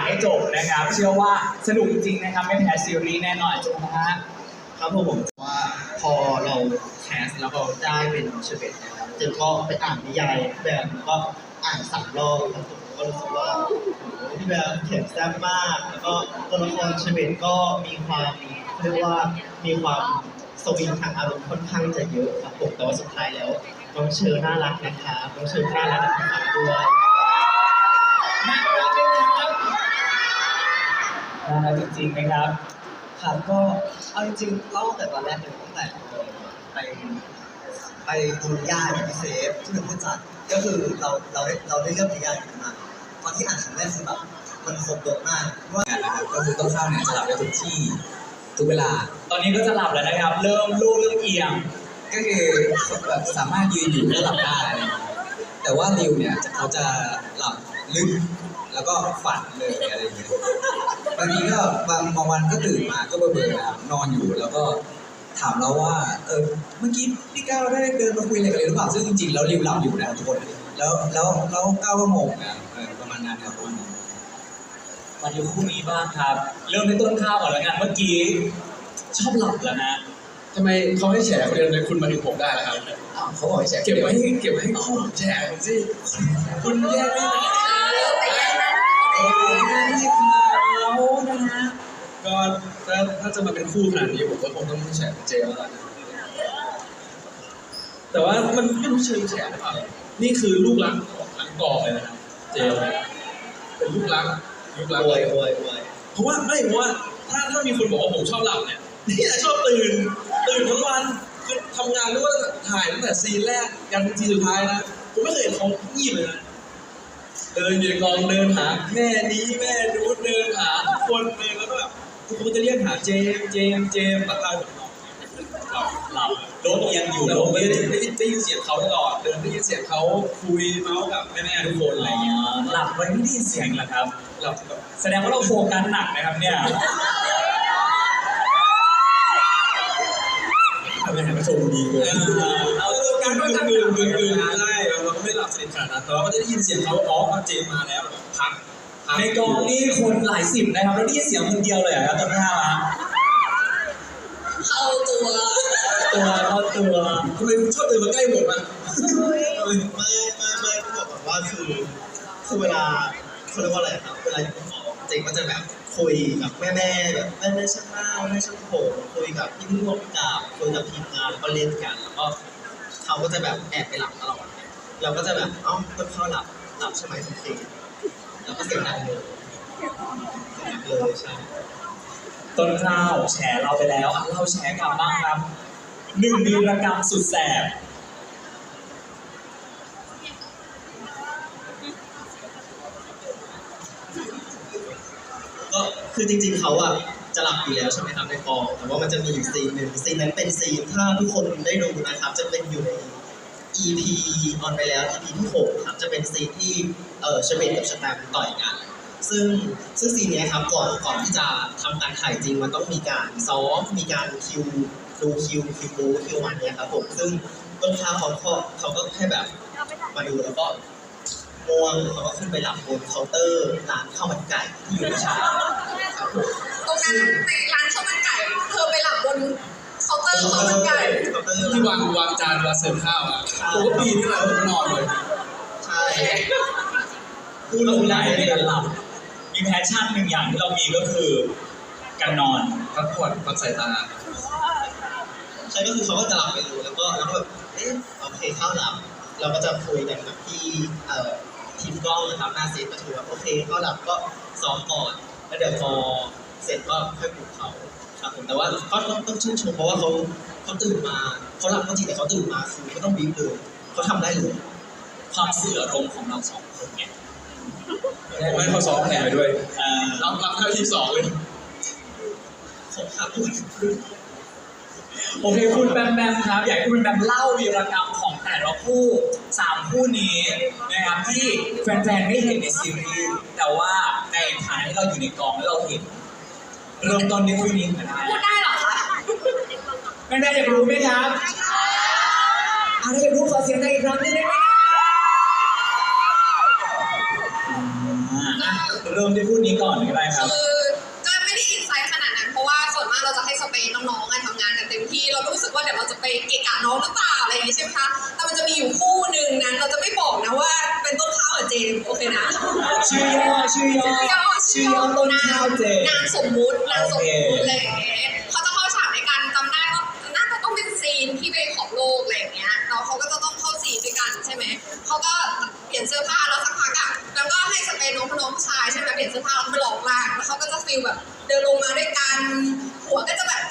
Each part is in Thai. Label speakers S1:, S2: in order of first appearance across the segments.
S1: างให้จบนะครับ เชื่อว่าสนุกจริงๆนะครับ ไม่แพ้ซีรีส์แน่นอนจุ๊บนะฮะ
S2: ครับผมว่าพอเราแคสแล้วก็ได้เป็นเชเบตนะครับเจนก็ไปอ่านนิยายแบบแล้วก็อ่านสามรอบครับผมก็รู้สึกว่าพี่แบบเขียนแซ่บมาก แล้วก็ตัวละครเชเบตก็มีความเรียกว่ามีความสวิงทางอารมณ์ค่อนข้างจะเยอะครับผมแต่ว่าสุดท้ายแล้วน้องเชอร์น่ารักนะคะน้องเชอร์น่ารักนะครับด้วย
S1: น่ารักด้วยนะครับ น่ารักจริงๆนะครับ
S3: ครับก็เอาจริงๆเล่าตั้งแต่ตอนแรกเลยตั้งแต่ไปไปดูนิยาพี่เซฟที่เป็นผู้จัดก็คือเราเราได้เราได้เลือกนิยายนี้มาตอนที่อ่านครั้งแรกคือแบบมันครบบทมากว่า
S4: กันนะครับก็คือต้นข้าวเนี่ยจะหลับได้ทุกที่ทุกเวลา
S1: ตอนนี้ก็จะหลับแล้วนะครับ เริ่มลูกเริ่มเอียง
S4: ก็คือแบบสามารถยืนอยู่แล้วหลับได้แต่ว่าริวเนี่ยเขาจะหลับลึกแล้วก็ฝันเลยอะไรอย่างเงี้ย บางทีก็บางบางวันก็ตื่นมาก็เบื่อๆนะครับนอนอยู่แล้วก็ถามเราว่า เออเมื่อกี้พี่ก้าวได้เดินมาคุยอะไรกันเลยหรือเปล่าซึ่งจริงๆแล้วริวหลับอยู่นะครับทุกคน แล้วแล้วแล้วก้าวก็งงนะเออประมาณนั้นครับประมาณนั้น
S1: มาดูคู่นี้บ้างครับ เริ่มในต้นข้าวก่อนแล้วกันเมื่อกี้ ชอบหลับแล้วนะ
S5: ทำไมเขาให้แฉคนเดียวเลยคุณมาถึงผมได้ล่ะครับ
S4: อ้าวเขาบอกให้แชร์
S5: เก็บไว้ให้เก็บไว้ให้คู่แฉสิคุณแยกไม่ได้
S1: เอ้ยนี่เขานะฮะ
S5: ก็ถ้าถ้าจะมาเป็นคู่ขนาดนี้ผมก็คงต้องแฉเป็นเจแล้วล่ะแต่ว่ามันไม่รู้เชิงแฉหรือเปล่านี่คือลูกรักของทั้งกองเลยนะครับเจลเป็นลูกรักลูกรัก
S2: อวยอวยอวย
S5: เพราะว่าไม่เพราะว่าถ้าถ้ามีคนบอกว่าผมชอบหลับเนี่ยเนี่ยชอบตื่น ตื่นทั้งวันคือทำงานหรือว่าถ่ายตั้งแต่ซีนแรกยันซีนสุดท้ายนะผมไม่เคยเห็นเขางีบเลยนะ เดินอยู่ในกองเดินหาแม่นี้แม่นู้นเดินหาทุกคนเลยแล้วก็แบบทุกคนก็จะเรียกหาเจมส์เจมส์เจมส์ปากกาหลับหลับ
S1: โดนเอียงอยู่
S5: แต่
S1: โด
S5: ผม
S1: น
S5: ได้
S1: เอียง
S5: ยินได้ยินได้ยินเสียงเขาตลอดเดินได้ยินเสียงเขาคุยเมาส์กับแม่ๆทุกคนอะไรอย่างเงี้ย
S1: หลับไปไม่ได้ยินเสียงเหรอครับ
S5: หลับแบบ
S1: แสดงว่าเราโฟกัสหนักนะครับเนี่ย
S5: ทำไมหันมาชมดีเลยเอาเรื่องการก็จะกลืนกลืนกลืนใช่เราก็ไม่หลับ สนิทขนาดนั้นแต่เราก็จะได้ยินเสียงเขาอ๋อเจมมาแล้วพักพัก
S1: ในกองนี่คนหลายสิบนะครับแล้วได้ยินเสียงคนเดียวเลยเหรอครับต้นข้าวอะ
S6: เข้าตัว
S1: ตัวเข้าตัว
S5: ทำไมคุณชอบตื่นมาใกล้ผมอะ
S2: ไม่ไม่ไม่ไม่ต้องบอกก่อนว่าคือคือเวลาเขาเรียกว่าอะไรครับเวลาอยู่ในหอเจงก็จะแบบคุยกับแม่แม่ๆแบบแม่แม่ช่างหน้าแม่ช่างผมคุยกับพี่ผู้กำกับคุยกับทีมงานแล้วก็เล่นกันแล้วก็เขาก็จะแบบแอบไปหลับตลอด เราก็จะแบบเอ้าต้นข้าหลับหลับใช่ไหมทุกทีแล้วก็เสียงดังเลยเสียงดังเลยใช่
S1: ต้นข้าวแชร์เราไปแล้วอะเราแชร์กลับบ้างครับหนึ่งวีรกรรมสุดแสบ
S2: ก็คือจริงๆเขาอะจะหลับอยู่แล้วใช่ไหมครับในกองแต่ว่ามันจะมีอยู่ซีนหนึ่งซีนนั้นเป็นซีนถ้าทุกคนได้ดูนะครับ จะเป็นอยู่ใน EP ออนไปแล้ว EP ที่หกครับจะเป็นซีนที่เออเชเบตกับชแตมต่อยกัน ซึ่งซึ่งซีนนี้ครับก่อนก่อนที่จะทำการถ่ายจริงมันต้องมีการซ้อมมีการคิวดูคิวคิวบูคิวมันเนี้ยครับผมซึ่งต้นข้าวเขาก็เขาก็แค่แบบมาดูแล้วก็ง่วงเขาก็ขึ้นไปหลับบนเคาน์เตอร์ร้านข้าวมันไก่ที่อยู่ในฉา
S6: ตรงนั้นในร้านข้าวมันไก่เธอไปหลับบน เคาน์เตอร์ข้าวมันไก่
S2: เคาน์เตอร์
S5: ที่วางวางจานเวลาเสิร์ฟข้าวอะผมก็ปีนขึ้นมาแล้วผมนอนเลย
S2: ใช่
S1: พูดแล้วได้ไม่หลับมีแพชชั่นหนึ่งอย่างที่เรามีก็คือ การนอน
S5: พักผ่อนพักสายตา
S2: ใช่ก็คือเขาก็จะหลับไปเลยแล้วก็แล้วก็แบบเอ๊ะโอเคเข้าหลับ เราก็จะคุยกันกับที่เอ่อทีมกล้องนะครับหน้าเซตก็ถือว่าโอเคเข้าหลับก็ซ้อมก่อนแล้วเดี๋ยวพอเสร็จก็ค่อยปลุกเขา ครับผมแต่ว่าก็ต้องต้องชื่นชมเพราะว่าเขาเขาตื่นมาเขาหลับก็จริงแต่เขาตื่นมาคือไม่ต้องบีบเลยเขาทำได้เลย
S1: ความสื่ออารมณ์ของเราสองคนเนี่ย
S5: ไม่เขาซ้อมแผนไปด้วย
S1: เอ่อ
S5: รับรับท่าที่สองเลย
S2: ผมครับพูด
S1: โอเคคุณแบมแบมครับ อยากให้คุณแบมเล่าวีรกรรมของแต่ละคู่สามคู่นี้นะครับที่แฟนๆไม่เห็นในซีรีส์แต่ว่าในฐานะที่เราอยู่ในกองแล้วเราเห็น เริ่มต้นในคู่นี้กันได้
S6: พูดได้เหรอคะ
S1: แม่ๆอยากรู้ไหมครับอะถ้าอยากรู้ขอเสียงในงอีกครั้งหนึงได้ไหมครับอ่าเริ่มที่พูดนี้ก่อนก็ได้ครับ
S6: คือก็ไม่ได้อินไซต์ขนาดนั้นเพราะว่าส่วนมากเราจะให้สเปซน้องๆอะทำงานกันเต็มที่ เราก็รู้สึกว่าเดี๋ยวเราจะไปเกะกะน้องหรือเปล่าอะไรอย่างงี้ใช่ไหมคะแต่มันจะมีอยู่คู่หนึ่งนั้นเราจะไม่บอกนะว่าเป็นต้นข้าวกับเจมส์โอเคนะ
S1: ชื่อย่อชื่อย่อ
S6: ชื่อย่อ
S1: ชื่อย่อต้นข้าวเจ
S6: นางสมมุตินางสมมุติ
S1: อเค
S6: อะไรอย่างเงี้ยเขาจะเข้าฉากในการจำได้ว่าน่าจะต้องเป็นซีนที่ไปของโลกอะไรอย่างเงี้ยแล้วเขาก็จะต้องเข้าซีนด้วยกันใช่ไหมเขาก็เปลี่ยนเสื้อผ้าแล้วสักพักอะแล้วก็ให้สเปนน้องน้องผู้ชายใช่ไหมเปลี่ยนเสื้อผ้าแล้วไปหลอกลากแล้วเขาก็จะฟีลแบบเดินลงมาด้วยกัน หัวก็จะแบบ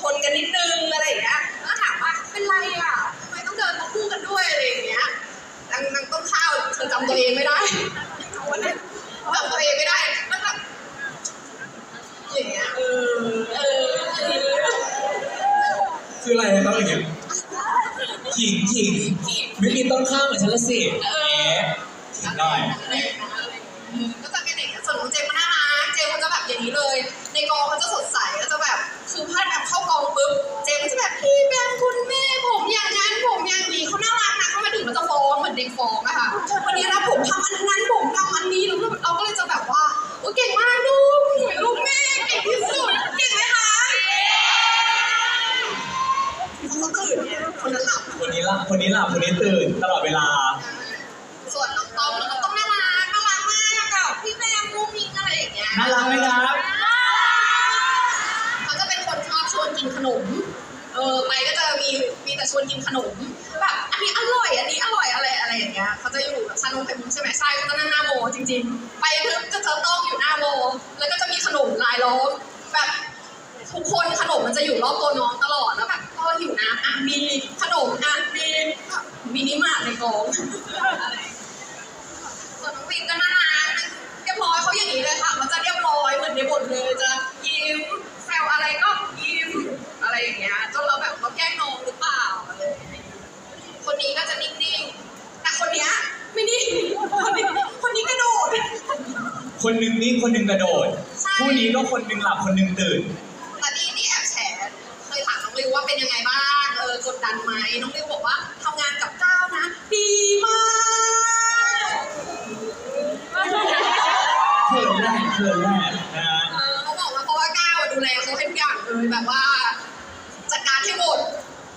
S6: ชนๆกันนิดนึงอะไรอย่างเงี้ยแล้วถามว่าเป็นไรอะทำไมต้องเดินมาคู่กันด้วยอะไรอย่างเงี้ยนางนางต้นข้าวเธอจำตัวเองไม่ได้วันนั้นจำตัวเองไม่ได้แล้วแบบ อย่างเงี้ยเออเออเออ
S1: คืออะไรนะครับอย่างเงี้ยขิงขิง ไม่มีต้นข้าวเหมือนฉันละสิเอ๊ะขิงหน่อย
S6: อะไร ทุกคนขนมมันจะอยู่รอบตัวน้องตลอดแล้วแบบพอหิวน้ำอะมีขนมอะมีมินิมาร์ทในกองส่วนน้องวินก็น่ารักเรียบร้อยเขาอย่างนี้เลยค่ะ มันจะเรียบร้อยเหมือนในบทเลยจะยิ้มแซวอะไรก็ยิ้มอะไรอย่างเงี้ยจนเราแบบเราแกล้งน้องหรือเปล่าอะไรอย่างเงี้ยคนนี้ก็จะนิ่งๆแต่คนเนี้ยไม่นิ่งคนนี้คนนี้กระโดด
S1: คนหนึ่งนิ่งคนหนึ่งกระโดด
S6: ใช่
S1: คู่นี้ก็คนหนึ่งหลับคนหนึ่งตื่น
S6: นี่แอบแฉเคยถามน้อง ริวว่าเป็นยังไงบ้างเออกดดันไหมน้องริวบอกว่าทำงานกับก้าวนะ ดีมาก
S1: เขินแรกเขินแรกนะฮะ
S6: เออเขาบอกว่าเพราะว่าก้าวอะดูแลเขาให้ทุกอย่างเลยแบบว่าจัดการให้หมด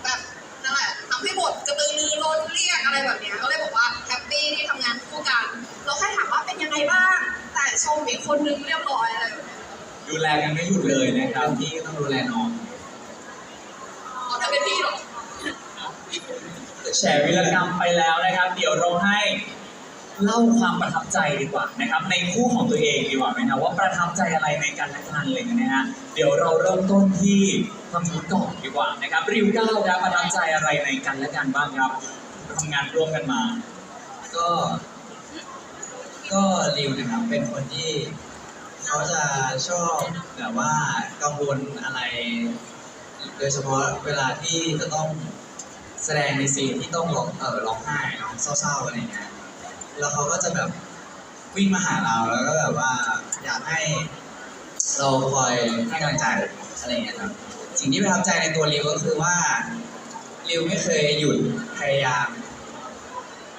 S6: แบบนั่นแหละทำให้หมดกระตือรือร้นเรียกอะไรแบบเนี้ยก็เลยบอกว่าแฮปปี้ที่ทำงานคู่กันเราแค่ถามว่าเป็นยังไงบ้าง แต่ชมอีกคนนึงเรียบร้อยอะไรแบบเนี้ย
S1: ดูแลกันไม่หยุดเลยนะครับที่ต้องดูแลน้อง
S6: อ๋อถ้า เป็นพี่หรอ
S1: แชร์วิรกรรมไปแล้วนะครับ เดี๋ยวเราให้เล่าความประทับใจดีกว่านะครับ ในคู่ของตัวเองดีกว่าไหมครับว่าประทับใจอะไรในกันและกันอะไรอย่างเงี้ยนะฮะเดี๋ยวเราเริ่มต้นที่ทำนู้ก่อนดีกว่านะครับริวเก้าครับประทับใจอะไรในกันและกันบ้างครับทำงานร่วมกันมา
S4: ก็ ก็ริวนะครับเป็นคนที่เขาจะชอบแบบว่ากังวลอะไร โดยเฉพาะเวลาที่จะต้องแสดงในซีนที่ต้องร้องเออร้องไห้ร้องเศร้าๆอะไรเงี้ยแล้วเขาก็จะแบบวิ่งมาหาเราแล้วก็แบบว่าอยากให้เราคอยให้กำลังใจอะไรเงี้ยครับสิ่งที่ประทับใจในตัวริวก็คือว่าริวไม่เคยหยุดพยายาม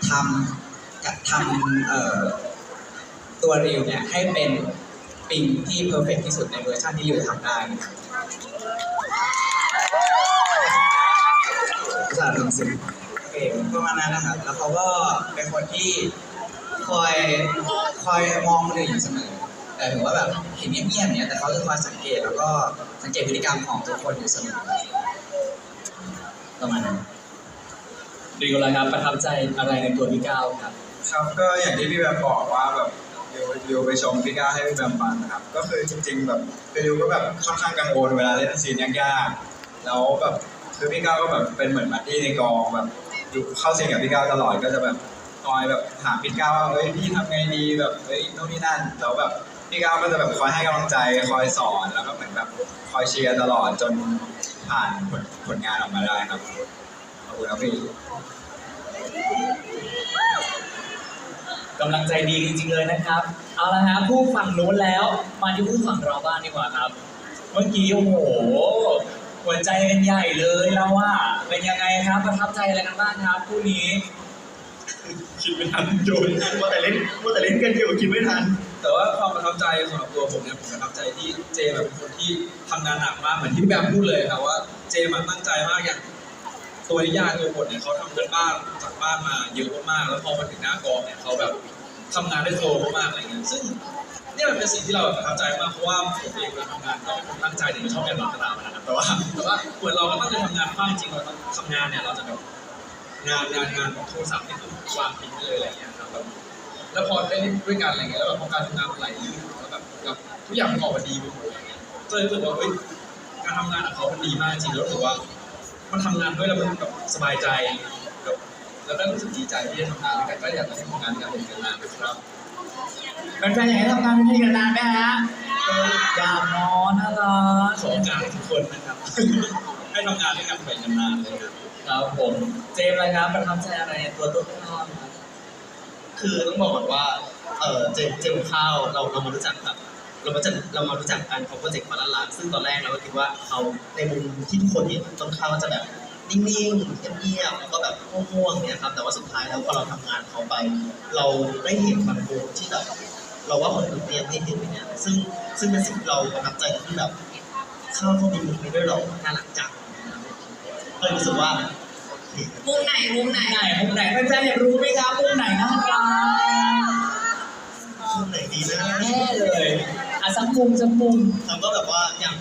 S4: ทำกับทำเอ่อตัวริวเนี่ยให้เป็นปิงที่เพอร์เฟกที่สุดในเวอร์ชันที่ริวทำได้นะครับภาษาทำ สิ่งโอเคประมาณนั้นนะครับ แล้วเขาก็เป็นคนที่คอยคอยมองคนอื่นอยู่เสมอแต่ถือว่าแบบเห็นเงียบๆเนี่ยแต่เขาจะคอยสังเกตแล้วก็สังเกตพฤติกรรมของทุกคนอยู่เสมอประมาณนั้น
S1: ริวละครับประทับใจอะไรในตัวพี่ก้าวครับ
S7: ครับก็อย่างที่พี่แบมบอกว่าแบบเดี๋ยวเดี๋ยวไปชมพี่ก้าวให้พี่แบมฟังนะครับ ก็คือจริง ๆ แบบคือดิวก็แบบค่อนข้างกังวลเวลาเล่นซีนยากๆแล้วแบบ คือพี่ก้าวก็แบบเป็นเหมือนบัดดี้ในกองแบบอยู่เข้าเซีนกับพี่ก้าวตลอดก็จะแบบคอยแบบถามพี่ก้าวว่าเฮ้ยพี่ทำไงดีแบบเฮ้ยโน่นนี่นั่นแล้วแบบพี่ก้าวก็จะแบบคอยให้กำลังใจคอยสอนแล้วก็เหมือนแบบคอยเชียร์ตลอดจนผ่านผลผลงานออกมาได้ครับขอบคุณครับพี่
S1: กำลังใจดีจริงๆเลยนะครับ เอาละฮะผู้ฝั่งนู้นแล้ว มาที่ผู้ฝั่งเราบ้างดีกว่าครับ เมื่อกี้โอ้โห หัวใจกันใหญ่เลยแล้วว่าเป็นยังไงครับประทับใจอะไรกันบ้างครับคู่นี้
S7: คิดไม่ทันโยนว่าแต่เล่นว่าแต่เล่นกันอยู่คิดไม่ทัน
S5: แต่ว่าความประทับใจสำหรับตัวผมเนี่ยผมประทับใจที่เจแบบเป็นคนที่ทำงานหนักมากเหมือนที่พี่แบมพูดเลยครับว่าเจมันตั้งใจมากอย่างตัวนิยายตัวบทเนี่ยเขาทำกันบ้านจากบ้านมาเยอะมากๆแล้วพอมาถึงหน้ากองเนี่ยเขาแบบทำงานได้โฟล์มากๆอะไรเงี้ยซึ่งเนี่มันเป็นสิ่งที่เราประทับใจมากเพราะว่าผมเองเวลาทำงานก็เป็นคนตั้งใจถึงชอบเรียนรอนกระดานะครับแต่ว่าแต่ว่าเหมือนเราก็ตั้งใจทำงานมากจริงเราทำงานเนี่ยเราจะแบบงานงานงานของโทรศัพท์นี่คือวางทิ้งไปเลยอะไรเงี้ยครับแบบแล้วพอได้เล่นด้วยกันอะไรเงี้ยแล้วแบบพอการทำงานมันไหลลื่นแล้วแบบแบบทุกอย่างมันออกมาดีไปหมดเงี้ยก็เลยรู้สึกว่าเฮ้ยการทำงานของเขามันดีมากจริงแล้วรู้สึกว่า มันทำงานด้วยแล้วมันแบบสบายใจแล้วก็รู้สึกดีใจที่ได้ทำงานด้วยกันก็อยากจะทำงานกันเป็นนานๆไปครับ
S1: แฟนๆอยากให้ทำงานเป็นทีมนานๆไหมฮะอยากเนอนน่ารัก
S5: ขอโอกาสทุกคนนะครับ ให้ทำงานด้วยกันไปนานๆเลยครับ
S1: ครับผมเจมส์นะครับประทับใจอะไรในตัวต้นข้าวครับ
S2: คือต้องบอกก่อนว่า เออเจมเจมข้าวเราเรามารู้จักแบบเรามาจากเรามารู้จักกันของโปรเจกต์มาละลานซึ่งตอนแรกเราก็คิดว่าเขาในมุมที่ทุกคนเห็นต้นข้าวก็จะแบบ นิ่งๆเงียบๆแล้วก็แบบง่วงๆเนี่ยครับแต่ว่าสุดท้ายแล้วพอเราทำงานเขาไป เราได้เห็นบางมุมที่แบบเราว่าคนอื่นเนี่ยไม่เห็นเนี่ยซึ่งซึ่งเป็นสิ่งที่เราประทับใจที่แบบเข้าเขามีมุมนี้ด้วยเรอน่ารักจังก็เลยรู้สึกว่า
S6: มุมไหนมุมไหน
S1: ไหนมุมไหนแฟนๆอยากรู้ไหมครับมุมไหนน่ารัก
S2: มุมไหนดีนะ
S1: แน่เลยอะสักมุมสักมุม
S2: เราก็แบบว่าอย่าง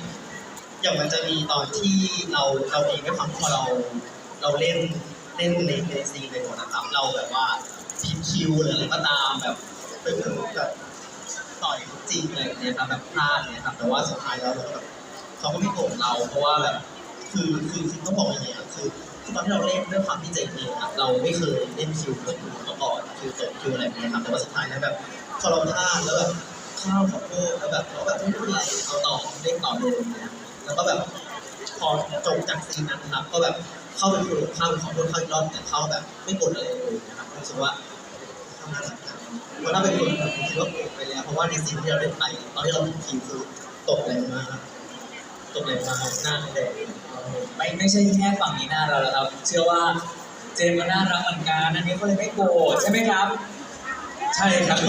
S2: อย่างมันจะมีตอนที่เราเราเองด้วยความที่พอเราเราเล่นเล่นในในซีนในบทนะครับเราแบบว่าผิดคิวหรืออะไรก็ตามแบบเป็นเหมือนแบบต่อยจริงอะไรอย่างเงี้ยครับแบบพลาดเนี่ยครับแต่ว่าสุดท้ายแล้วเราก็แบบเขาก็ไม่โกรธเราเพราะว่าแบบคือคือคือต้องบอกยังไงอะคือคือตอนที่เราเล่นด้วยความที่เจ๋งเองครับเราไม่เคยเล่นคิวเกิดคิวมาก่อนคิวตกคิวอะไรอย่างเงี้ยครับแต่ว่าสุดท้ายแล้วแบบพอเราพลาดแล้วแบบข้าวขอโทษแล้วแบบเขาแบบไม่เป็นไรเอาต่อเล่นต่อเลยอย่างเงี้ย แล้วก็แบบพอจบจากซีนนั้นครับ ก็แบบเข้าไปคุยกับเข้าไปขอโทษข้าอีกรอบแต่เข้าแบบไม่กดอะไรเลยนะครับรู้สึกว่าข้าน่ารักจังเพราะถ้าเป็นคนแบบคิดว่าโกรธไปแล้ว เพราะว่าในซีนที่เราเล่นไปตอนที่เราเป็นทีมคือตกแรงมากตกแรงมากหน้าแดง
S1: ไม่ไม่ใช่แค่ฝั่งนี้หน่าเรักแล้วครับ เชื่อว่าเจมส์ก็น่ารักเหมือนกันอันนี้เขาเลยไม่โกรธใช่ไหมครับ
S5: ใช่ครับ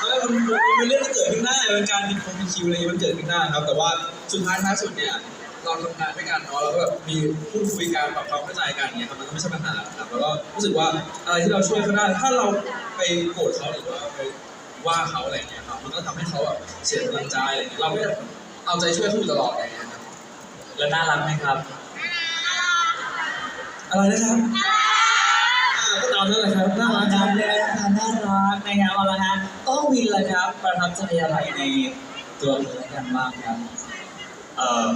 S5: ผมแล้วมันมันเป็นเรื่องที่เกิดขึ้นได้เป็นการมีคนมีคิวอะไรมันเกิดขึ้นได้ครับ แต่ว่าสุดท้ายท้ายสุดเนี่ยเราทำงานด้วยกันเนาะเราก็แบบมีพูดคุยกันปรับความเข้าใจกันเนี่ยครับมันก็ไม่ใช่ปัญหาครับแล้วก็รู้สึกว่าอะไรที่เราช่วยเขาได้ ถ้าเราไปโกรธเขาหรือว่าไปว่าเขาอะไรอย่างเงี้ยครับมันก็ทำให้เขาแบบเสียกำลังใจอะไรอย่างเงี้ยเราไม่ได้เอาใจช่วยเขาอยู่ตลอดอะไรอย่างเงี้ยครับ
S1: แล้วน่ารักไหมครับ
S5: อะไรนะครับอ่าก็ตามนั้นแหละครับน่ารักค
S1: น่า
S5: รับ
S1: รักน่ารักนะครับเอาละฮะต้องวินเลยครับ ประทับใจอะไรในตัวเองกันบ้างครับ
S8: เอ่อ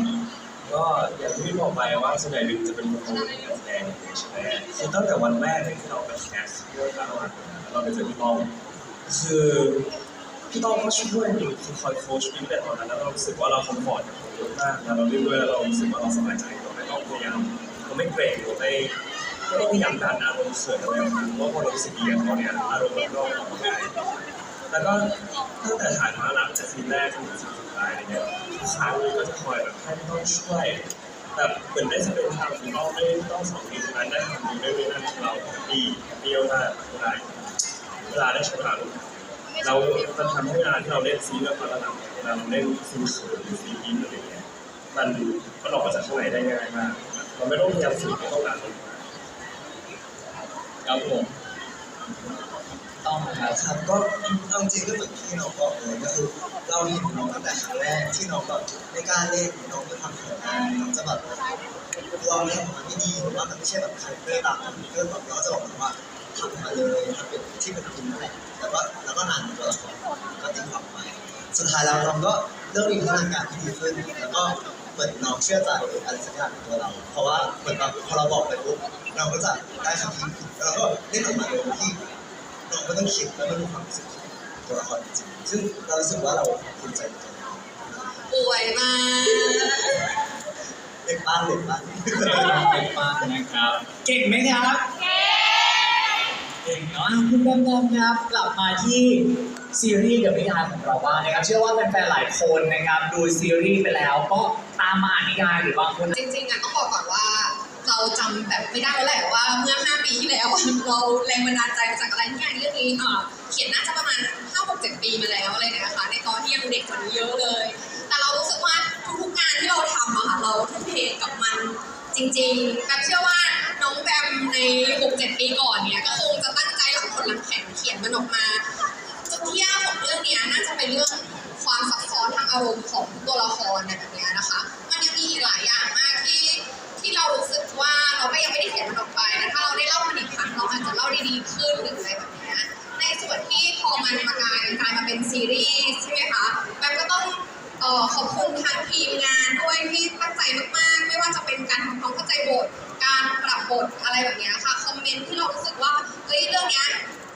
S8: ก็อย่างที่พี่บอกไปว่าส่วนใหญ่วินจะเป็นคนทำงานแสดงใช่ไหมคือตั้งแต่วันแรกที่เราไปแคสเรื่องราวเราไปเจอพี่ต้อมคือพี่ต้อมก็ช่วยวินคือคอยโค้ชวินแต่ตอนนั้นแล้วเรารู้สึกว่าเราคอมฟอร์ตกับเขาเยอะมากแล้วเราเล่นด้วยแล้วเรารู้สึกว่าเราสบายใจเราไม่ต้องพยายามเราไม่เกรงเราไม่ ไม่ต้องพยายามดันอารมณ์เขินอะไรออกมเพราะพอเรารู้สึกดีกับเขาเนี่ยอารมณ์มันก็ออกมาได้แล้วก็ตั้งแต่ถ่ายมารับจากซีนแรกจนถึงซีนสุดท้ายอะไรเงี้ยทุกครั้งก็จะคอยแบบให้พี่ต้องช่วยแบบเหมือนได้สเปนทางพี่ต้องไม่ต้องสองทีฉะนั้นได้ทำดีได้ไม่นั่นเราดีเดียวได้เวลาเวลาได้ใช้เวลาเรามันทำให้เวลาที่เราเล่นซีนแบบระดับเวลาเราเล่นซีนเขินหรือซีนยิ้มอะไรเงี้ยมันมันออกมาจากข้างในได้ง่ายมากเราไม่ต้องพยายามฝึกไม่ต้องนานเลย
S1: ครับผมต้องนะครับ
S3: ครับก็เอาจริงๆก็เหมือนที่น้องบอกเลยก็คือเราเห็นน้องตั้งแต่ครั้งแรกที่น้องแบบไม่กล้าเล่นน้องจะทำเขินอายน้องจะแบบกลัวไม่ออกมาไม่ดีหรือว่ามันไม่ใช่แบบคาแรคเตอร์ตามนั้นก็แบบเราจะบอกว่าทำมาเลยทำเป็นที่เป็นจริงนั่นแหละแต่ว่าแล้วก็นานตัวละครก็ตีความไปสุดท้ายแล้วน้องก็เริ่มมีพัฒนาการที่ดีขึ้นแล้วก็ เหมือนน้องเชื่อใจอะไรสักอย่างในตัวเรา เพราะว่าเหมือนแบบพอเราบอกไปปุ๊บเราก็จะได้คำคิดแล้วเราก็เล่นออกมาเลยที่เราไม่ต้องคิดแล้วไม่มีความรู้สึกตัวละครจริงๆซึ่งเรารู้สึกว่าเราภูมิใจในตัวเรา
S6: ป่วยมาก
S3: เด็กบ้านเด็กบ้าน
S1: เก่งมากนะครับ เก่งไหมครับเก่งเนาะอะคุณแบมแบมครับกลับมาที่ซีรีส์กับนิยายของเราบ้างนะครับ เชื่อว่าแฟนๆหลายคนนะครับ ดูซีรีส์ไปแล้วก็ ตามมาอ่านนิยายหรือบางคน
S6: จริงๆอะต้องบอกก่อนว่า เราจำแบบไม่ได้แล้วแหละว่า เมื่อ 5 ปีที่แล้ว เราแรงบันดาลใจมาจากอะไรที่งานเรื่องนี้อะเขียนน่าจะประมาณ5 6กเจ็ดปีมาแล้วอะไรเนี่ยนะคะในตอนที่ยังเด็กกว่านี้เยอะเลย แต่เรารู้สึกว่าทุกๆงานที่เราทำอะค่ะเราทุ่มเทกับมันจริงๆแบบเชื่อว่าน้องแบมในหกเจ็ดปีก่อนเนี่ยก็คงจะตั้งใจหลังคนหลังแข็งเขียนมันออกมาจุดที่ยากของเรื่องเนี้ยน่าจะเป็นเรื่องความซับซ้อนทางอารมณ์ของตัวละครนะ ซีรีส์ใช่ไหมคะแบมก็ต้องออขอบคุณทางทีมงานด้วยที่ตั้งใจมากๆ ไม่ว่าจะเป็นการทำความเข้าใจบท การปรับบทอะไรแบบนี้ค่ะ คอมเมนต์ที่เรารู้สึกว่า เฮ้ย เรื่องนี้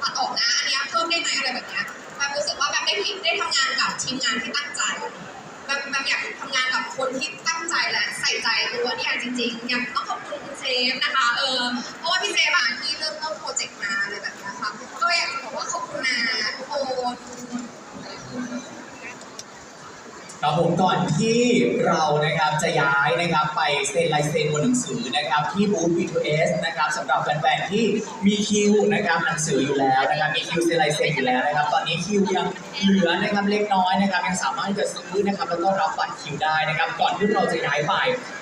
S6: ตัดออกนะ อันนี้เพิ่มได้ไหมอะไรแบบนี้แบมรู้สึกว่าแบมได้ทีได้ทำงานกับทีมงานที่ตั้งใจแบมแบมอยากทำงานกับคนที่ตั้งใจและใส่ใจตัวเนี่ยจริงๆ อยากต้องขอบคุณคุณเซฟนะคะ เออ เพราะว่าพี่เซฟอะที่ ค
S1: รับผมก่อนที่เรานะครับจะย้ายนะครับไปเซ็นลายเซ็นบนหนังสือนะครับที่บูธ B2S นะครับสำหรับแฟนๆที่มีคิวนะครับหนังสืออยู่แล้วนะครับมีคิวเซ็นลายเซ็นอยู่แล้วนะครับ ตอนนี้คิวยังเหลือนะครับเล็กน้อยนะครับยังสามารถจะซื้อนะครับแล้วก็รับบัตรคิวได้นะครับ ก่อนที่เราจะย้ายไป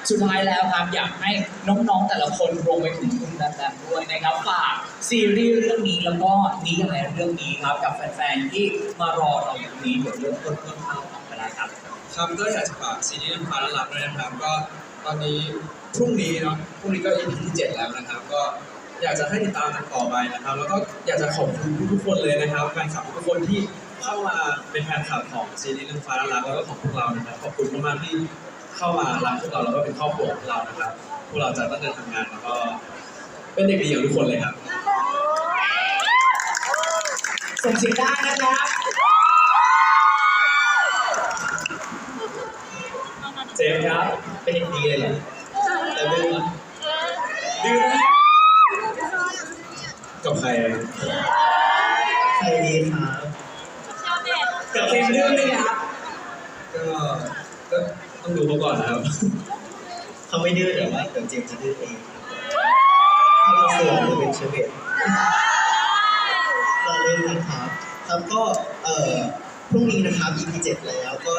S1: สุดท้ายแล้วครับอยากให้น้องๆแต่ละคนรวมไปถึงคุณแบมๆด้วยนะครับฝากซีรีส์เรื่องนี้แล้วก็นิยายเรื่องนี้ครับกับแฟนๆที่มารอเราอยู่ตรงนี้เดี๋ยวเริ่มต้นเพิ่มเข้าออกไปแล้ว ครับ
S5: ก็อยากจะฝากซีรีส์น้ำฟ้าและรักด้วยนะครับ ก็ตอนนี้พรุ่งนี้เนาะพรุ่งนี้ก็ EP ที่ 7 แล้วนะครับ ก็อยากจะให้ติดตามกันต่อไปนะครับ แล้วก็อยากจะขอบคุณทุกๆคนเลยนะครับแฟนคลับทุกคนที่เข้ามาเป็นแฟนคลับของซีรีส์น้ำฟ้าและรักแล้วก็ของพวกเรานะครับ ขอบคุณมากๆที่เข้ามารักพวกเราแล้วก็เป็นครอบครัวของเรานะครับ พวกเราจะตั้งใจทำงานแล้วก็เป็นเด็กดีอย่างทุกคนเลยครับ
S1: ส่งเสียงได้นะครับ เจมส์ครับ
S2: เป็นเด็กดีเลยเหรอแต่ไม่รู้
S1: ดื้อนะ
S5: กับใคร
S2: ใครดีครับ
S1: กับเจมส์ดื้อเลยครับ
S5: ก็ก็ต้องดูเขาก่อนนะครับ
S2: เขาไม่ดื้อแต่ ว่าเดี๋ยวเจมส์จะดื้อเองถ้าเราเสือหรือเป็นเชเบตเราเล่นนะครับครับก็เอ่อพรุ่งนี้นะครับ EP 7แล้วก็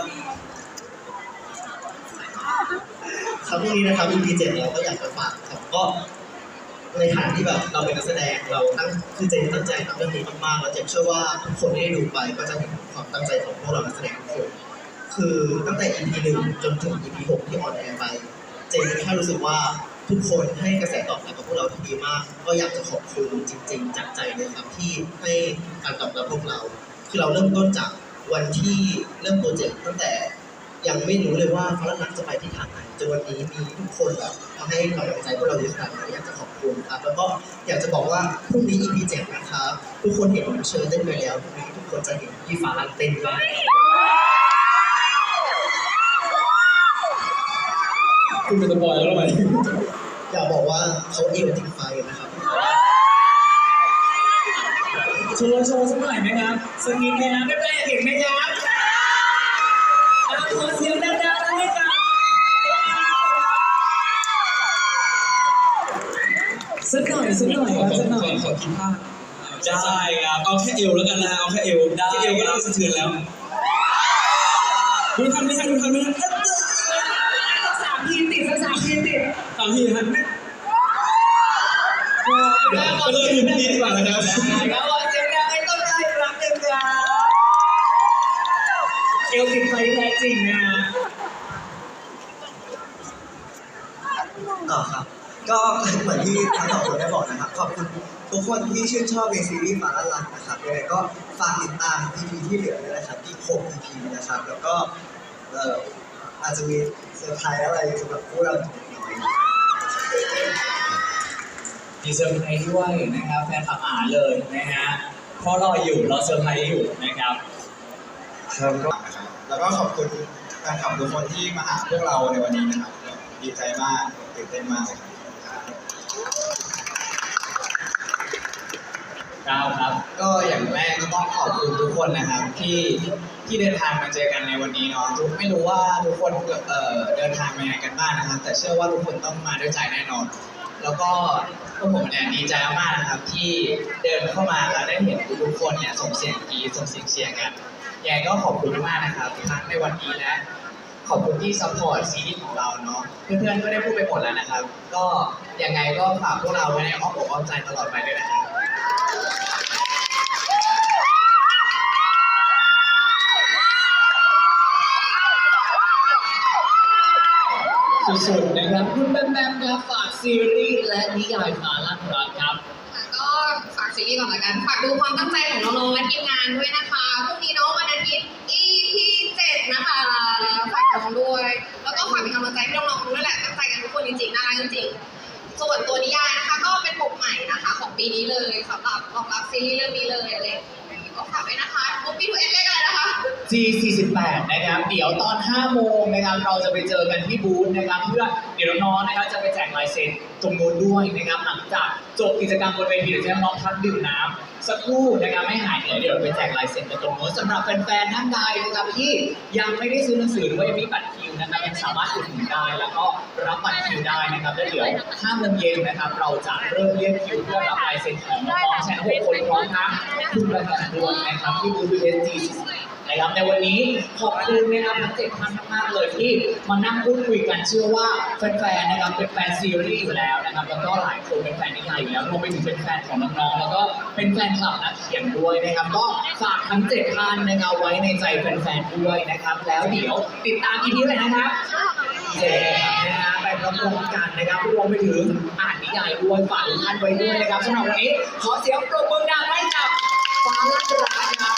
S2: ครับพรุ่งนี้นะครับ EP 7แล้วก็อยากจะฝากครับก็ในฐานที่แบบเราเป็นนักแสดงเราตั้งคือเจนตั้งใจทำเรื่องนี้มากๆแล้วเจนเชื่อว่าทุกคนที่ได้ดูไปก็จะเห็นความตั้งใจของพวกเรานักแสดงทุกคนคือตั้งแต่ EP หนึ่งจนถึง EP หกที่ออนแอร์ไป เจนแค่รู้สึกว่าทุกคนให้กระแสตอบรับกับพวกเราที่ดีมาก ก็อยากจะขอบคุณจริง ๆ จากใจเลยครับที่ให้การตอบรับพวกเรา คือเราเริ่มต้นจากวันที่เริ่มโปรเจกต์ตั้งแต่ยังไม่รู้เลยว่าฟาร์ลักจะไปที่ทางไหนจนวันนี้มีทุกคนแบบมาให้กำลังใจพวกเราเยอะขนาดนี้อยากจะขอบคุณครับ แล้วก็อยากจะบอกว่าพรุ่งนี้ EP 7นะครับทุกคนเห็นเชิญเต้นไปแล้วพรุ่งนี้ทุกคนจะเห็นพี่ฟ้าลักเต้นบ้าง
S5: คุณเป็นสปอยแล้วทำไม
S2: อยากบอกว่าเขาเอวติดไฟนะครับ
S1: โชว์โชว์สักหน่อยไหมครับสักนิดไหมครับไม่เป็นไรเห็นไหมครับอะขอเสียงดังๆให้กับสักหน่อยสักหน่อยครับสักหน่อย
S5: ขอคิดภาพได้ครับเอาแค่เอวแล้วกันนะเอาแค่เอว
S1: ได้
S5: แค่เอวก็น่าสะเทือนแล้วดูทันไหมฮะดูทันไหมฮะ พี่ฮะเดี๋ยวไปเลยดูที่นี่ดีกว่านะครับ
S1: ได้ครับขอเสียงดังให้ต้นได้ครั้งหนึ่งครับเอลติดไฟแท้จริงนะ
S3: ต่อครับ ก็เหมือนที่ทั้งสองคนได้บอกนะครับ ขอบคุณทุกคนที่ชื่นชอบในซีรีส์ฟ้าละลันนะครับยังไงก็ฝากติดตาม EP ที่เหลือด้วยนะครับที่6 EP นะครับ แล้วก็เอ่ออาจจะมีเซอร์ไพรส์อะไรสำหรับพวกเราอีกน้อย
S1: มีเซอร์ไพรส์ด้วยนะครับแฟนคลับอ่านเลยนะฮะเพราะรออยู่รอเซอร์ไพรส์อยู่นะครับ
S7: ครับก็แล้วก็ขอบคุณแฟนคลับทุกคนที่มาหาพวกเราในวันนี้นะครับ ดีใจมากตื่นเต้นมากเลยครับ
S1: ก้าวครับ
S4: ก็อย่างแรกก็ต้องขอบคุณทุกคนนะครับ ที่ที่เดินทางมาเจอกันในวันนี้เนาะทุกไม่รู้ว่าทุกคนเอ่อเดินทางมายังไงกันบ้างนะครับ แต่เชื่อว่าทุกคนต้องมาด้วยใจแน่นอน
S9: แล้วก็พวกผมเนี่ยดีใจมากนะครับ ที่เดินเข้ามาแล้วได้เห็นทุกคนเนี่ยส่งเสียงกรีดส่งเสียงเชียร์กันยังไงก็ขอบคุณมากนะครับทั้งในวันนี้และขอบคุณที่ซัพพอร์ตซีรีส์ของเราเนาะเพื่อนๆก็ได้พูดไปหมดแล้วนะครับ ก็ยังไงก็ฝากพวกเราไว้ในอ้อมอกอ้อมใจตลอดไปด้วยนะครับ
S1: สุดๆนะครับ คุณแบมแบมครับฝากซีรีส์และนิยายฟ้าลั่นรักครับ
S6: ค่ะก็ฝากซีรีส์ก่อนละกัน ฝากดูความตั้งใจของน้องๆและทีมงานด้วยนะคะพรุ่งนี้เน้องวันอาทิตย์ EP 7นะคะ ฝากน้องด้วย แล้วก็ฝากเป็นกำลังใจให้น้องๆด้วยแหละตั้งใจกันทุกคนจริงๆน่ารักจริงๆ ส่วนตัวนิยายนะคะ ก็เป็นบทใหม่นะคะ ของปีนี้เลยสำหรับรองรับซีรีส์เรื่องนี้เลยอะไรอย่างนี้ก็ฝ
S1: G48 นะครับเดี๋ยวตอน 5 โมงนะครับเราจะไปเจอกันที่บูธนะครับเพื่อเดี๋ยวน้องๆนะครับจะไปแจกลายเซ็นตรงนู้นด้วยนะครับหลังจากจบกิจกรรมบนเวทีเดี๋ยวจะให้น้องพักดื่มน้ำสักครู่นะครับไม่หายเหนื่อยเดี๋ยวไปแจกลายเซ็นกันตรงนู้นสำหรับแฟนๆท่านใดนะครับที่ยังไม่ได้ซื้อหนังสือหรือว่ายังมีบัตรคิวนะครับยังสามารถอุดหนุนได้แล้วก็รับบัตรคิวได้นะครับแล้วเดี๋ยว5โมงเย็นนะครับเราจะเริ่มเรียกคิวเพื่อรับลายเซ็นของน้องๆแชร์หกคนพร้อมทั้งคุณประกันด้วยนะครับที่บูธ BSG นะครับ ในวันนี้ขอบคุณนะครับทั้งเจ็ดท่านมากๆเลยที่มานั่งพูดคุยกันเชื่อว่าแฟนๆนะครับเป็นแฟนซีรีส์อยู่แล้วนะครับแล้วก็หลายคนเป็นแฟนนิยายอยู่แล้วรวมไปถึงเป็นแฟนของน้องๆแล้วก็เป็นแฟนคลับนักเขียนด้วยนะครับก็ฝากทั้งเจ็ดท่านนะครับไว้ในใจแฟนๆด้วยนะครับ แล้วเดี๋ยวติดตามอีพีเลยนะครับเจ็ดนะฮะไปรับชมกันนะครับรวมไปถึงอ่านนิยายด้วยฝากท่านไว้ด้วยนะครับสำหรับวันนี้ขอเสียงปรบมือดังให้กับฟ้าลักษณ์นะครับ